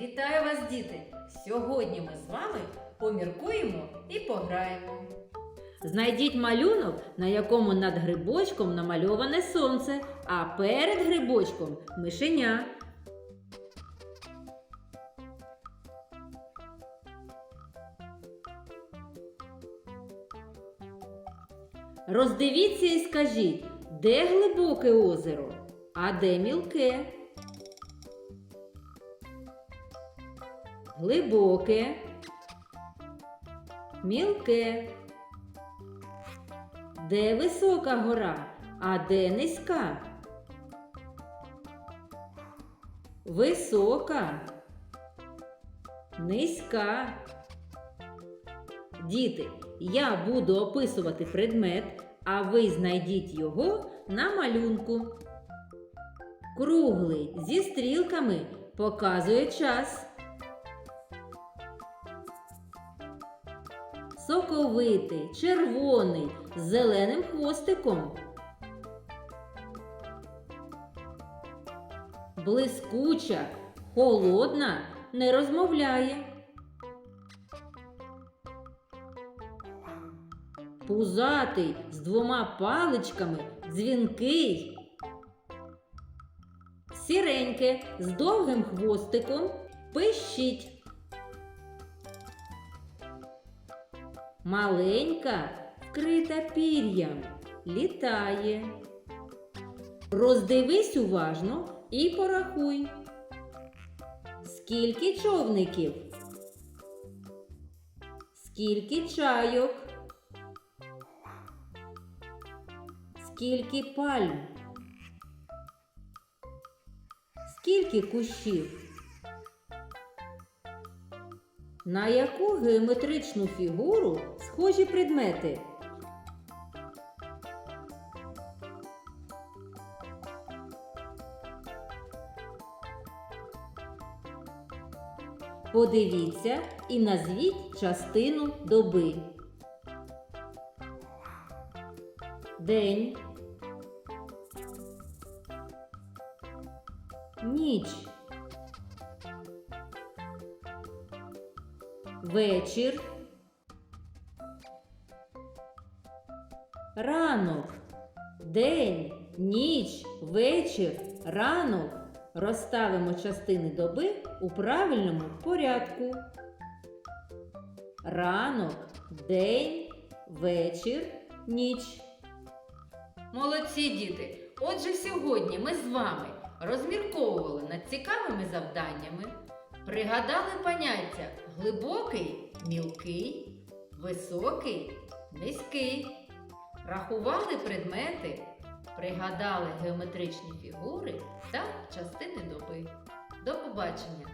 Вітаю вас, діти! Сьогодні ми з вами поміркуємо і пограємо. Знайдіть малюнок, на якому над грибочком намальоване сонце, а перед грибочком мишеня. Роздивіться і скажіть, де глибоке озеро, а де мілке? Глибоке, мілке. Де висока гора, а де низька? Висока, низька. Діти, я буду описувати предмет, а ви знайдіть його на малюнку. Круглий зі стрілками показує час. Соковитий, червоний, з зеленим хвостиком. Блискуча, холодна, не розмовляє. Пузатий з двома паличками, дзвінкий. Сіреньке з довгим хвостиком пищить. Маленька, вкрита пір'ям, літає. Роздивись уважно і порахуй. Скільки човників? Скільки чайок? Скільки пальм? Скільки кущів? На яку геометричну фігуру схожі предмети? Подивіться і назвіть частину доби. День. Ніч. Вечір. Ранок. День, ніч, вечір, ранок. Розставимо частини доби у правильному порядку. Ранок, день, вечір, ніч. Молодці діти! Отже, сьогодні ми з вами розмірковували над цікавими завданнями, пригадали поняття глибокий, мілкий, високий, низький, рахували предмети, пригадали геометричні фігури та частини доби. До побачення!